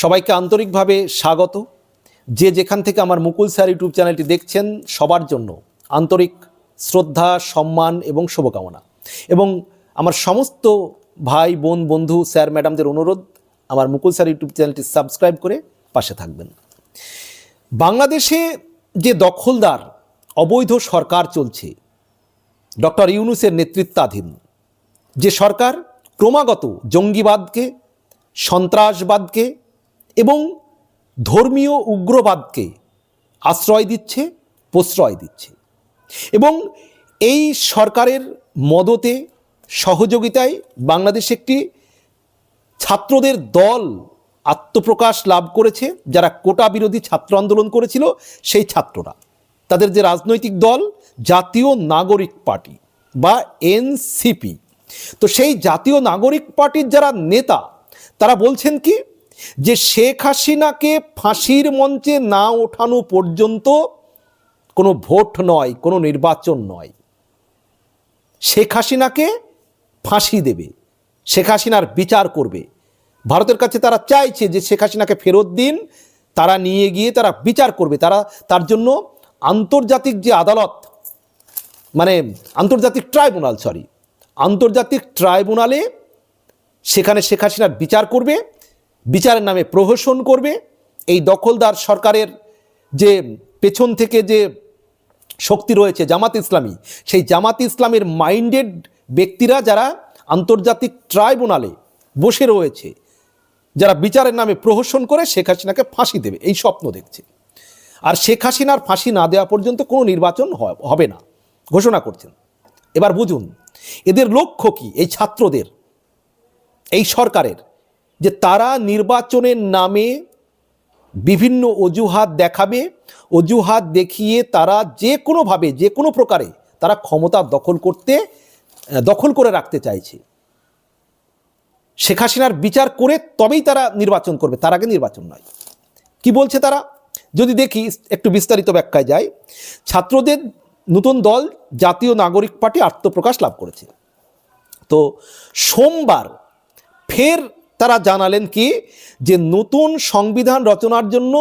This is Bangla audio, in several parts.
সবাইকে আন্তরিকভাবে স্বাগত। যে যেখান থেকে আমার মুকুল স্যার ইউটিউব চ্যানেলটি দেখছেন, সবার জন্য আন্তরিক শ্রদ্ধা, সম্মান এবং শুভকামনা। এবং আমার সমস্ত ভাই, বোন, বন্ধু, স্যার, ম্যাডামদের অনুরোধ, আমার মুকুল স্যার ইউটিউব চ্যানেলটি সাবস্ক্রাইব করে পাশে থাকবেন। বাংলাদেশে যে দখলদার, অবৈধ সরকার চলছে, ডক্টর ইউনুসের নেতৃত্বাধীন, যে সরকার ক্রমাগত জঙ্গিবাদকে, সন্ত্রাসবাদকে এবং ধর্মীয় উগ্রবাদকে আশ্রয় দিচ্ছে, প্রশ্রয় দিচ্ছে। এবং এই সরকারের মদতে, সহযোগিতায় বাংলাদেশ একটি ছাত্রদের দল আত্মপ্রকাশ লাভ করেছে, যারা কোটা বিরোধী ছাত্র আন্দোলন করেছিল, সেই ছাত্ররা। তাদের যে রাজনৈতিক দল, জাতীয় নাগরিক পার্টি বা এনসিপি। তো সেই জাতীয় নাগরিক পার্টির যারা নেতা, তারা বলছেন কি যে শেখ হাসিনাকে ফাঁসির মঞ্চে না ওঠানো পর্যন্ত কোনো ভোট নয়, কোনো নির্বাচন নয়। শেখ হাসিনাকে ফাঁসি দেবে, শেখ হাসিনার বিচার করবে। ভারতের কাছে তারা চাইছে যে শেখ হাসিনাকে ফেরত দিন, তারা নিয়ে গিয়ে তারা বিচার করবে। তারা, তার জন্য আন্তর্জাতিক যে আদালত মানে আন্তর্জাতিক ট্রাইব্যুনাল, সরি, আন্তর্জাতিক ট্রাইব্যুনালে সেখানে শেখ হাসিনার বিচার করবে। বিচারের নামে প্রহসন করবে। এই দখলদার সরকারের যে পেছন থেকে যে শক্তি রয়েছে জামাত ইসলামী, সেই জামাত ইসলামের মাইন্ডেড ব্যক্তিরা যারা আন্তর্জাতিক ট্রাইব্যুনালে বসে রয়েছে, যারা বিচারের নামে প্রহসন করে শেখ হাসিনাকে ফাঁসি দেবে, এই স্বপ্ন দেখছে। আর শেখ হাসিনার ফাঁসি না দেওয়া পর্যন্ত কোনো নির্বাচন হবে না। ঘোষণা করছেন। এবার বুঝুন, এদের লক্ষ্য কি? এই ছাত্রদের, এই সরকারের যে তারা নির্বাচনের নামে বিভিন্ন অজুহাত দেখাবে, অজুহাত দেখিয়ে তারা যে কোনোভাবে, যে কোনো প্রকারে তারা ক্ষমতা দখল করতে দখল করে রাখতে চাইছে। শেখ হাসিনার বিচার করে তবেই তারা নির্বাচন করবে, তার আগে নির্বাচন নয়। কি বলছে তারা? যদি দেখি, একটু বিস্তারিত ব্যাখ্যায় যায় ছাত্রদের নতুন দল জাতীয় নাগরিক পার্টি আত্মপ্রকাশ লাভ করেছে। তো সোমবার ফের তারা জানালেন কি, যে নতুন সংবিধান রচনার জন্য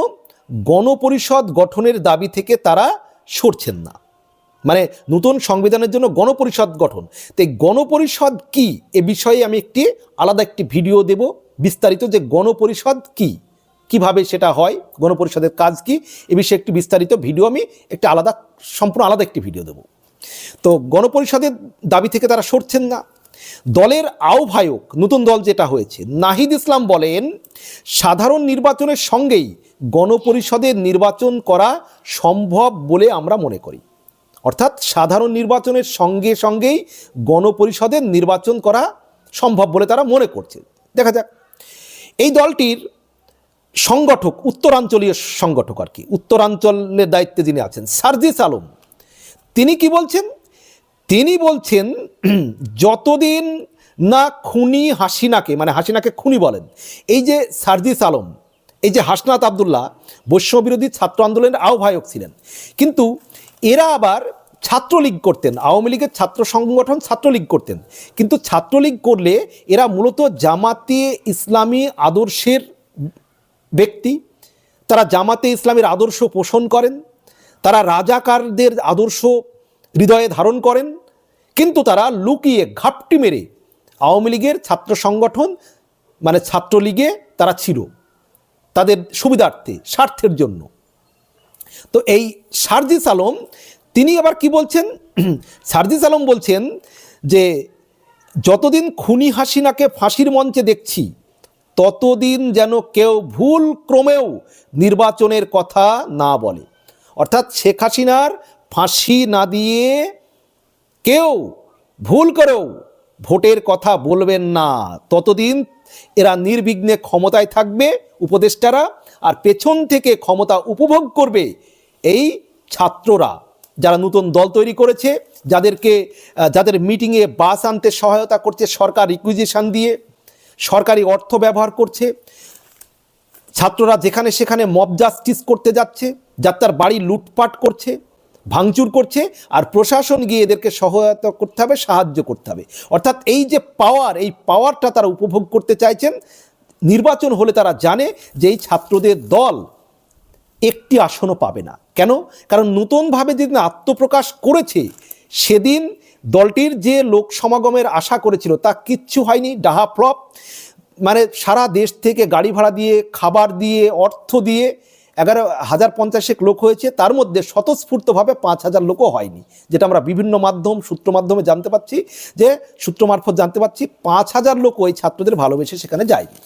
গণপরিষদ গঠনের দাবি থেকে তারা সরছেন না। মানে নতুন সংবিধানের জন্য গণপরিষদ গঠন। তো এই গণপরিষদ কি এ বিষয়ে আমি একটি আলাদা একটি ভিডিও দেব বিস্তারিত যে গণপরিষদ কি, কীভাবে সেটা হয়, গণপরিষদের কাজ কি, এ বিষয়ে একটি বিস্তারিত ভিডিও আমি একটি আলাদা, সম্পূর্ণ আলাদা একটি ভিডিও দেব। তো গণপরিষদের দাবি থেকে তারা সরছেন না। দলের আহ্বায়ক, নতুন দল যেটা হয়েছে, নাহিদ ইসলাম বলেন, সাধারণ নির্বাচনের সঙ্গেই গণপরিষদের নির্বাচন করা সম্ভব বলে আমরা মনে করি। অর্থাৎ সাধারণ নির্বাচনের সঙ্গে সঙ্গেই গণপরিষদের নির্বাচন করা সম্ভব বলে তারা মনে করছে। দেখা যাক। এই দলটির সংগঠক, উত্তরাঞ্চলীয় সংগঠক আর কি, উত্তরাঞ্চলের দায়িত্বে যিনি আছেন, সার্জিস আলম, তিনি কি বলছেন? তিনি বলছেন, যতদিন না খুনি হাসিনাকে মানে হাসিনাকে খুনি বলেন, এই যে সার্জিস আলম, এই যে হাসনাত আবদুল্লাহ বৈষ্ণববিরোধী ছাত্র আন্দোলনের আহ্বায়ক ছিলেন, কিন্তু এরা আবার ছাত্রলীগ করতেন, আওয়ামী লীগের ছাত্র সংগঠন ছাত্রলীগ করতেন, কিন্তু ছাত্রলীগ করলে এরা মূলত জামাতে ইসলামী আদর্শের ব্যক্তি, তারা জামাতে ইসলামের আদর্শ পোষণ করেন, তারা রাজাকারদের আদর্শ হৃদয়ে ধারণ করেন, কিন্তু তারা লুকিয়ে ঘাপটি মেরে আওয়ামী লীগের ছাত্র সংগঠন মানে ছাত্রলীগে তারা ছিল তাদের সুবিধার্থে, স্বার্থের জন্য। তো এই সার্জিস আলম, তিনি আবার কি বলছেন? সারজিস আলম বলছেন যে, যতদিন খুনি হাসিনাকে ফাঁসির মঞ্চে দেখছি, ততদিন যেন কেউ ভুল ক্রমেও নির্বাচনের কথা না বলে। অর্থাৎ শেখ হাসিনার ফাঁসি না দিয়ে কেউ ভুল করেও ভোটের কথা বলবেন না। ততদিন এরা নির্বিঘ্নে ক্ষমতায় থাকবে উপদেষ্টারা আর পেছন থেকে ক্ষমতা উপভোগ করবে এই ছাত্ররা। যারা নতুন দল তৈরি করেছে, যাদেরকে যাদের মিটিংয়ে বাস আনতে সহায়তা করছে সরকার রিকুইজিশন দিয়ে, সরকারি অর্থ ব্যবহার করছে, ছাত্ররা যেখানে সেখানে মব জাস্টিস করতে যাচ্ছে, যার তার বাড়ি লুটপাট করছে ভাঙচুর করছে আর প্রশাসন গিয়ে এদেরকে সহায়তা করতে হবে, সাহায্য করতে হবে। অর্থাৎ এই যে পাওয়ার এই পাওয়ারটা তারা উপভোগ করতে চাইছেন, নির্বাচন হলে তারা জানে যে এই ছাত্রদের দল একটি আসনও পাবে না। কেন? কারণ নতুনভাবে যেদিন আত্মপ্রকাশ করেছে, সেদিন দলটির যে লোক সমাগমের আশা করেছিল তা কিচ্ছু হয়নি, ডাহা ফ্লপ। মানে সারা দেশ থেকে গাড়ি ভাড়া দিয়ে, খাবার দিয়ে, অর্থ দিয়ে এগারো হাজার পঞ্চাশেক লোক হয়েছে, তার মধ্যে স্বতঃস্ফূর্তভাবে পাঁচ হাজার লোকও হয়নি, যেটা আমরা বিভিন্ন মাধ্যম, সূত্র মাধ্যমে জানতে পাচ্ছি, যে সূত্র মারফত জানতে পাচ্ছি পাঁচ হাজার লোক ওই ছাত্রদের ভালোবেসে সেখানে যায়নি।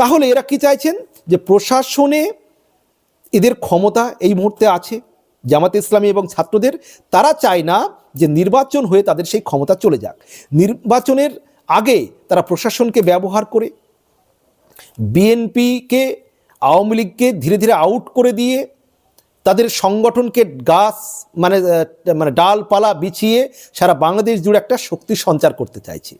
তাহলে এরা কি চাইছেন? যে প্রশাসনে এদের ক্ষমতা এই মুহূর্তে আছে, জামাতে ইসলামী এবং ছাত্রদের, তারা চায় না যে নির্বাচন হয়ে তাদের সেই ক্ষমতা চলে যাক। নির্বাচনের আগে তারা প্রশাসনকে ব্যবহার করে, বিএনপিকে আওয়ামী লীগকে ধীরে ধীরে আউট করে দিয়ে তাদের সংগঠনকে গাছ মানে মানে ডালপালা বিছিয়ে সারা বাংলাদেশ জুড়ে একটা শক্তি সঞ্চার করতে চাইছে।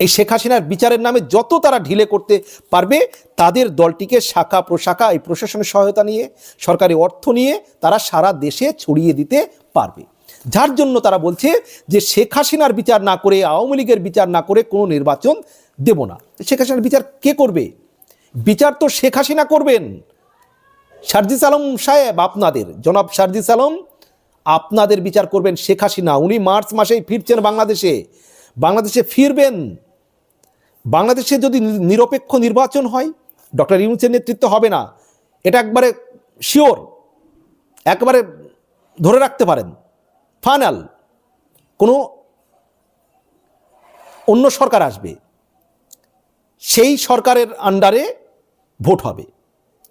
এই শেখ হাসিনার বিচারের নামে যত তারা ঢিলে করতে পারবে, তাদের দলটিকে শাখা প্রশাখা, এই প্রশাসনের সহায়তা নিয়ে, সরকারি অর্থ নিয়ে তারা সারা দেশে ছড়িয়ে দিতে পারবে। যার জন্য তারা বলছে যে শেখ হাসিনার বিচার না করে, আওয়ামী লীগের বিচার না করে কোনো নির্বাচন দেব না। শেখ হাসিনার বিচার কে করবে? বিচার তো শেখ হাসিনা করবেন। শারজিস আলম সাহেব, আপনাদের। জনাব শারজিস আলম, আপনাদের বিচার করবেন শেখ হাসিনা। উনি মার্চ মাসেই ফিরছেন বাংলাদেশে। বাংলাদেশে ফিরবেন। বাংলাদেশে যদি নিরপেক্ষ নির্বাচন হয়, ডক্টর ইউনুসের নেতৃত্ব হবে না। এটা একবারে শিওর। একবারে ধরে রাখতে পারেন। ফাইনাল। কোনো অন্য সরকার আসবে। সেই সরকারের আন্ডারে ভোট হবে।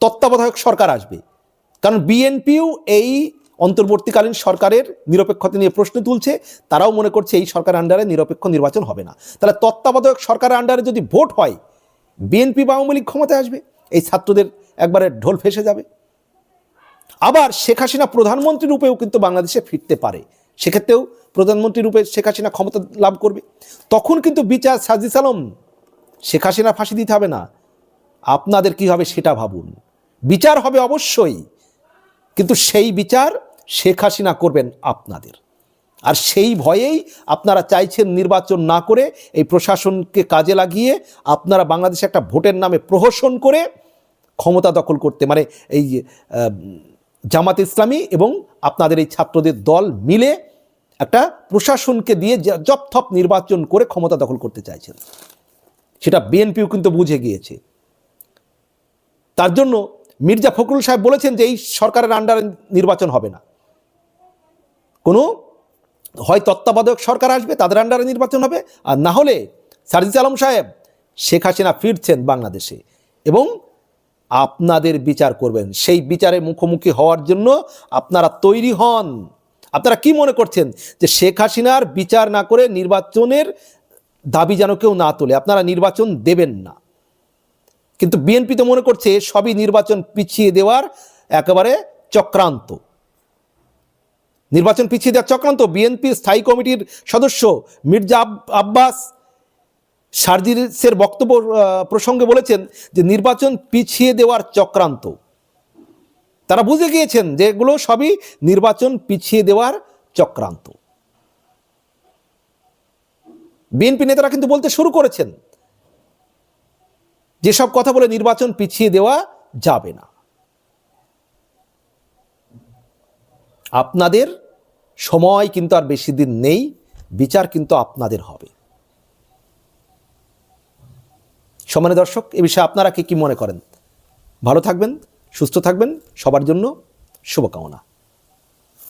তত্ত্বাবধায়ক সরকার আসবে। কারণ বিএনপিও এই অন্তর্বর্তীকালীন সরকারের নিরপেক্ষতা নিয়ে প্রশ্ন তুলছে, তারাও মনে করছে এই সরকারের আন্ডারে নিরপেক্ষ নির্বাচন হবে না। তাহলে তত্ত্বাবধায়ক সরকারের আন্ডারে যদি ভোট হয় বিএনপি বা আওয়ামী লীগ ক্ষমতায় আসবে? এই ছাত্রদের একবারে ঢোল ফেসে যাবে। আবার শেখ হাসিনা প্রধানমন্ত্রী রূপেও কিন্তু বাংলাদেশে ফিরতে পারে। সেক্ষেত্রেও প্রধানমন্ত্রী রূপে শেখ হাসিনা ক্ষমতা লাভ করবে। তখন কিন্তু বিচার সাজিস আলম শেখ হাসিনা ফাঁসি দিতে হবে না। আপনাদের কি হবে সেটা ভাবুন। বিচার হবে অবশ্যই, কিন্তু সেই বিচার শেখ হাসিনা করবেন আপনাদের। আর সেই ভয়েই আপনারা চাইছেন নির্বাচন না করে এই প্রশাসনকে কাজে লাগিয়ে আপনারা বাংলাদেশে একটা ভোটের নামে প্রহসন করে ক্ষমতা দখল করতে মানে এই জামাত ইসলামী এবং আপনাদের এই ছাত্রদের দল মিলে একটা প্রশাসনকে দিয়ে জপথপ নির্বাচন করে ক্ষমতা দখল করতে চাইছেন। সেটা বিএনপিও কিন্তু বুঝে গিয়েছে। তার জন্য মির্জা ফখরুল সাহেব বলেছেন যে এই সরকারের আন্ডারে নির্বাচন হবে না। কোনো হয় তত্ত্বাবধায়ক সরকার আসবে, তাদের আন্ডারে নির্বাচন হবে, আর না হলে সার্জিস আলম সাহেব, শেখ হাসিনা ফিরছেন বাংলাদেশে এবং আপনাদের বিচার করবেন। সেই বিচারে মুখোমুখি হওয়ার জন্য আপনারা তৈরি হন। আপনারা কি মনে করছেন যে শেখ হাসিনার বিচার না করে নির্বাচনের দাবি যেন কেউ না তোলে, আপনারা নির্বাচন দেবেন না। কিন্তু বিএনপি তো মনে করছে সবই নির্বাচন পিছিয়ে দেওয়ার একেবারে চক্রান্ত। নির্বাচন পিছিয়ে দেওয়ার চক্রান্ত বিএনপির স্থায়ী কমিটির সদস্য মির্জা আব্বাস সার্জিসের বক্তব্য প্রসঙ্গে বলেছেন যে নির্বাচন পিছিয়ে দেওয়ার চক্রান্ত। তারা বুঝে গিয়েছেন যে এগুলো সবই নির্বাচন পিছিয়ে দেওয়ার চক্রান্ত। বিএনপি নেতারা কিন্তু বলতে শুরু করেছেন যেসব কথা বলে নির্বাচন পিছিয়ে দেওয়া যাবে না। আপনাদের সময় কিন্তু আর বেশি দিন নেই, বিচার কিন্তু আপনাদের হবে। সমানে দর্শক, এ বিষয়ে আপনারা কি কি মনে করেন? ভালো থাকবেন, সুস্থ থাকবেন, সবার জন্য শুভকামনা।